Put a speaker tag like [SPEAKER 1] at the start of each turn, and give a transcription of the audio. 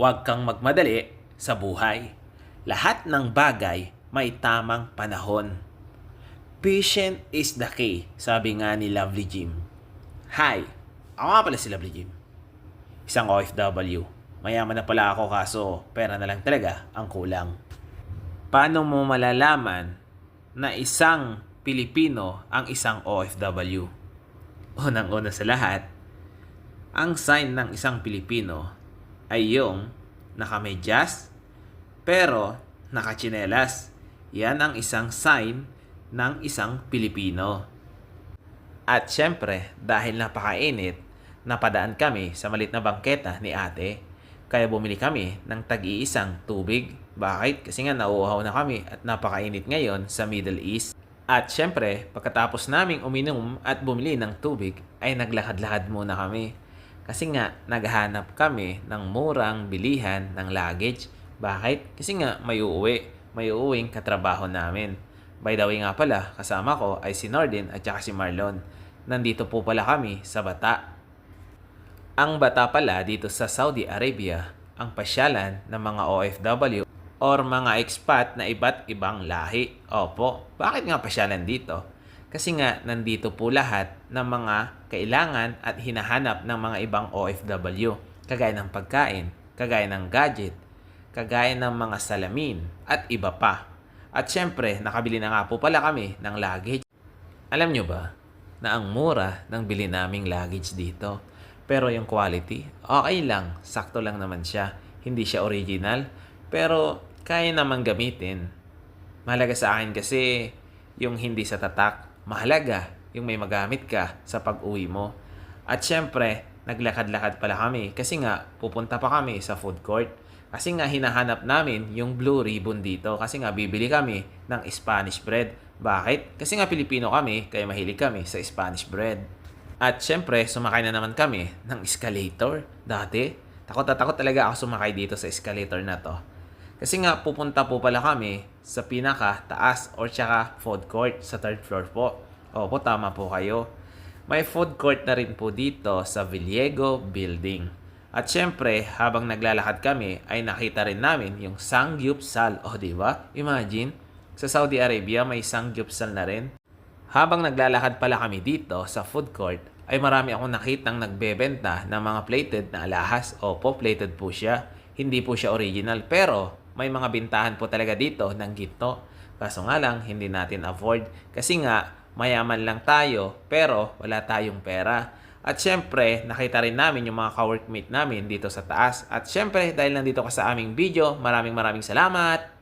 [SPEAKER 1] Huwag kang magmadali sa buhay. Lahat ng bagay may tamang panahon. Patient is the key, sabi nga ni Lovely Jim. Hi, ako nga pala si Lovely Jim. Isang OFW. Mayaman na pala ako kaso pera na lang talaga ang kulang. Paano mo malalaman na isang Pilipino ang isang OFW? Unang-una sa lahat, ang sign ng isang Pilipino ay yung nakamedyas pero nakachinelas. Yan ang isang sign ng isang Pilipino. At syempre, dahil napakainit, napadaan kami sa malit na bangketa ni ate. Kaya bumili kami ng tag-iisang tubig. Bakit? Kasi nga nauuhaw na kami at napakainit ngayon sa Middle East. At syempre, pagkatapos naming uminom at bumili ng tubig, ay naglakad-lakad muna kami. Kasi nga, naghahanap kami ng murang bilihan ng luggage. Bakit? Kasi nga, may uuwi. May uuwing katrabaho namin. By the way nga pala, kasama ko ay si Nordin at saka si Marlon. Nandito po pala kami sa Bata. Ang Bata pala dito sa Saudi Arabia, ang pasyalan ng mga OFW or mga expat na iba't ibang lahi. Opo, bakit nga pasyalan dito? Kasi nga, nandito po lahat ng mga kailangan at hinahanap ng mga ibang OFW. Kagaya ng pagkain, kagaya ng gadget, kagaya ng mga salamin, at iba pa. At syempre, nakabili na nga po pala kami ng luggage. Alam nyo ba na ang mura ng bili naming luggage dito? Pero yung quality, okay lang. Sakto lang naman siya. Hindi siya original. Pero kaya naman gamitin. Mahalaga sa akin kasi yung hindi sa tatak. Mahalaga yung may magamit ka sa pag-uwi mo. At syempre, naglakad-lakad pala kami kasi nga pupunta pa kami sa food court. Kasi nga hinahanap namin yung blue ribbon dito kasi nga bibili kami ng Spanish bread. Bakit? Kasi nga Pilipino kami kaya mahilig kami sa Spanish bread. At syempre, sumakay na naman kami ng escalator. Dati, takot na takot talaga ako sumakay dito sa escalator na to. Kasi nga pupunta po pala kami sa pinaka taas or tsaka food court sa third floor po. Opo, tama po kayo. May food court na rin po dito sa Villego Building. At syempre, habang naglalakad kami, ay nakita rin namin yung Sangyupsal. O, di ba? Imagine, sa Saudi Arabia may Sangyupsal na rin. Habang naglalakad pala kami dito sa food court, ay marami akong nakitang nagbebenta ng mga plated na alahas. Opo, plated po siya. Hindi po siya original, pero may mga bintahan po talaga dito ng ginto. Kaso nga lang, hindi natin afford. Kasi nga, mayaman lang tayo, pero wala tayong pera. At syempre, nakita rin namin yung mga ka-workmate namin dito sa taas. At syempre, dahil nandito ka sa aming video, maraming maraming salamat!